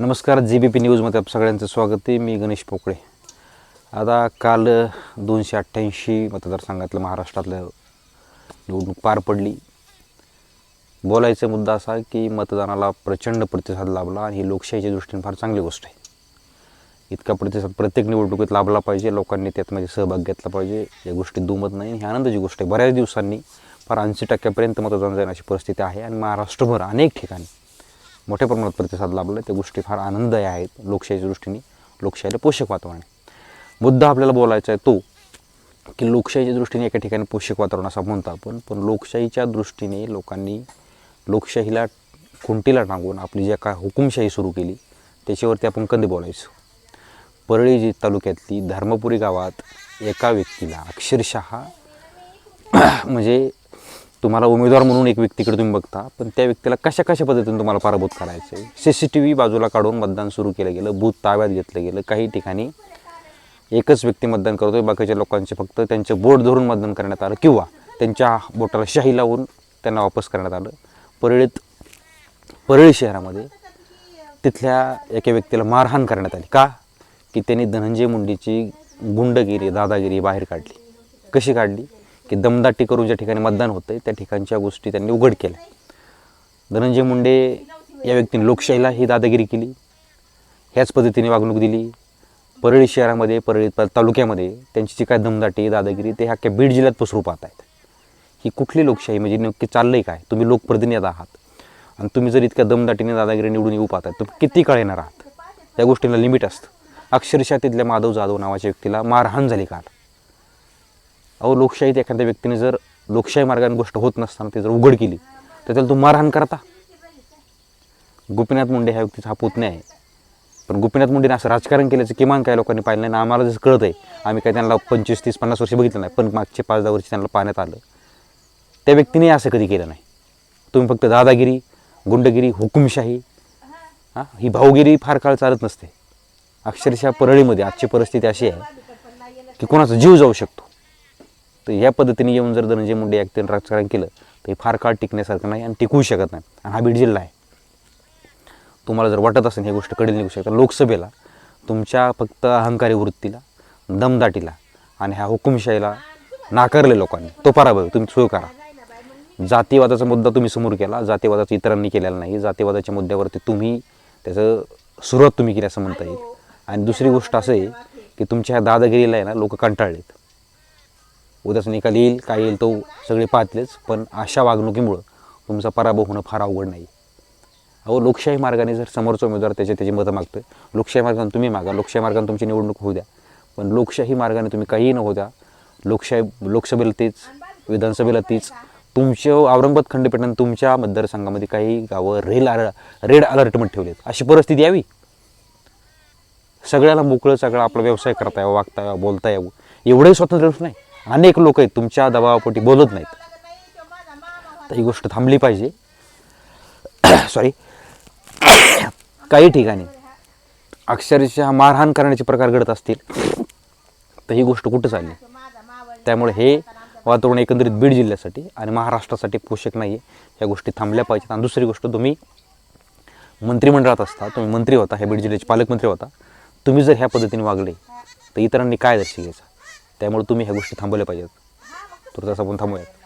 नमस्कार G B P न्यूजमध्ये आप सगळ्यांचं स्वागत आहे. मी गणेश पोकळे. आता काल दोनशे अठ्ठ्याऐंशी मतदारसंघातलं महाराष्ट्रातलं निवडणूक पार पडली. बोलायचा मुद्दा असा की मतदानाला प्रचंड प्रतिसाद लाभला आणि ही लोकशाहीच्या दृष्टीने फार चांगली गोष्ट आहे. इतका प्रतिसाद प्रत्येक निवडणुकीत लाभला पाहिजे लोकांनी त्यातमध्ये म्हणजे सहभाग घेतला पाहिजे. या गोष्टी दुमत नाही ही आनंदाची गोष्ट आहे. बऱ्याच दिवसांनी फार ऐंशी टक्क्यापर्यंत मतदान जाईल अशी परिस्थिती आहे. आणि महाराष्ट्रभर अनेक ठिकाणी मोठ्या प्रमाणात प्रतिसाद लाभला. त्या गोष्टी फार आनंददायी आहेत लोकशाहीच्या दृष्टीने. लोकशाहीला पोषक वातावरण आहे. मुद्दा आपल्याला बोलायचा आहे तो की लोकशाहीच्या दृष्टीने एका ठिकाणी पोषक वातावरण असं म्हणतो आपण पण लोकशाहीच्या दृष्टीने लोकांनी लोकशाहीला खुंटीला टांगून आपली ज्या काय हुकुमशाही सुरू केली त्याच्यावरती आपण कधी बोलायचो? परळी जी तालुक्यातली धर्मपुरी गावात एका व्यक्तीला अक्षरशः म्हणजे तुम्हाला उमेदवार म्हणून एक व्यक्तीकडे तुम्ही बघता पण त्या व्यक्तीला कशा कशा पद्धतीने तुम्हाला पराभूत करायचं? आहे सी सी टी व्ही बाजूला काढून मतदान सुरू केलं गेलं बूथ ताब्यात घेतलं गेलं काही ठिकाणी एकच व्यक्ती मतदान करतोय बाकीच्या लोकांचे फक्त त्यांचे बोट धरून मतदान करण्यात आलं किंवा त्यांच्या बोटाला शाही लावून त्यांना वापस करण्यात आलं. परळीत परळी शहरामध्ये तिथल्या एका व्यक्तीला मारहाण करण्यात आली. का? की त्यांनी धनंजय मुंडेची गुंडगिरी दादागिरी बाहेर काढली. कशी काढली? की दमदाटी करून ज्या ठिकाणी मतदान होतं त्या ठिकाणच्या गोष्टी त्यांनी उघड केल्या. धनंजय मुंडे या व्यक्तीने लोकशाहीला ही दादागिरी केली. ह्याच पद्धतीने वागणूक दिली. परळी शहरामध्ये परळी तालुक्यामध्ये त्यांची जी काय दमदाटी दादागिरी ते अख्ख्या बीड जिल्ह्यात पसरू पाहत आहेत. ही कुठली लोकशाही म्हणजे नक्की आहे काय? तुम्ही लोकप्रतिनिधी आहात. आणि तुम्ही जर इतक्या दमदाटीने दादागिरी निवडून येऊ पाहताय तुम्ही किती काळ येणार आहात? या गोष्टीला लिमिट असतं. अक्षरशः तिथल्या माधव जाधव नावाच्या व्यक्तीला मारहाण झाली काल. अहो लोकशाहीत एखाद्या व्यक्तीने जर लोकशाही मार्गाने गोष्ट होत नसताना ती जर उघड केली तर त्याला तू मारहाण करता. गोपीनाथ मुंडे ह्या व्यक्तीचा हा पुतण्या आहे. पण गोपीनाथ मुंडेने असं राजकारण केल्याचं किमान काय लोकांनी पाहिलं नाही ना आम्हाला जसं कळत आहे आम्ही काय त्यांना पंचवीस तीस पन्नास वर्ष बघितलं नाही पण मागचे पाच दहा वर्ष त्यांना पाहण्यात आलं. त्या व्यक्तीने असं कधी केलं नाही. तुम्ही फक्त दादागिरी गुंडगिरी हुकुमशाही हां ही भाऊगिरी फार काळ चालत नसते. अक्षरशः परळीमध्ये आजची परिस्थिती अशी आहे की कोणाचा जीव जाऊ शकतो. तर या पद्धतीने येऊन जर धनंजय मुंडे या राजकारण केलं तर हे फार काळ टिकण्यासारखं नाही आणि टिकवू शकत नाही. आणि हा बीड जिल्हा आहे. तुम्हाला जर वाटत असेल ही गोष्ट कडेल निघू शकता. लोकसभेला तुमच्या फक्त अहंकारी वृत्तीला दमदाटीला आणि ह्या हुकुमशाहीला नाकारले लोकांनी. तो पराभव तुम्ही सोय करा. जातीवादाचा मुद्दा तुम्ही समोर केला. जातीवादाचा इतरांनी केलेला नाही. जातीवादाच्या मुद्द्यावरती तुम्ही त्याचं सुरुवात तुम्ही केली असं म्हणता येईल. आणि दुसरी गोष्ट असं आहे की तुमच्या ह्या दादागिरीला आहे ना लोक कंटाळलेत. उद्याचा निकाल येईल काय येईल तो सगळे पाहतलेच पण अशा वागणुकीमुळं तुमचा पराभव होणं फार अवघड नाही. अहो लोकशाही मार्गाने जर समोरचा उमेदवार त्याचे त्याची मतं मागतं लोकशाही मार्गाने तुम्ही मागा लोकशाही मार्गाने तुमची निवडणूक होऊ द्या पण लोकशाही मार्गाने तुम्ही काहीही न होऊ द्या लोकशाही लोकसभेला तीच विधानसभेला तीच तुमच्या औरंगाबाद खंडपीठाने तुमच्या मतदारसंघामध्ये काही गावं रेल अलर्ट रेड अलर्टमेंट ठेवलेत. अशी परिस्थिती यावी. सगळ्याला मोकळं सगळं आपला व्यवसाय करता यावं वागता यावं बोलता यावं एवढंही स्वातंत्र्य नाही. अनेक लोक आहेत तुमच्या दबावापोटी बोलत नाहीत. तर ही गोष्ट थांबली पाहिजे. सॉरी काही ठिकाणी अक्षरशः मारहाण करण्याचे प्रकार घडत असतील. तर ही गोष्ट कुठं चालली? त्यामुळे हे वातावरण एकंदरीत बीड जिल्ह्यासाठी आणि महाराष्ट्रासाठी पोषक नाही आहे या गोष्टी थांबल्या पाहिजेत. आणि दुसरी गोष्ट तुम्ही मंत्रिमंडळात असता तुम्ही मंत्री होता हे बीड जिल्ह्याचे पालकमंत्री होता. तुम्ही जर ह्या पद्धतीने वागले तर इतरांनी काय दर्शी घ्यायचं? त्यामुळे तुम्ही ह्या गोष्टी थांबवल्या पाहिजेत. तर तसं आपण थांबूयात.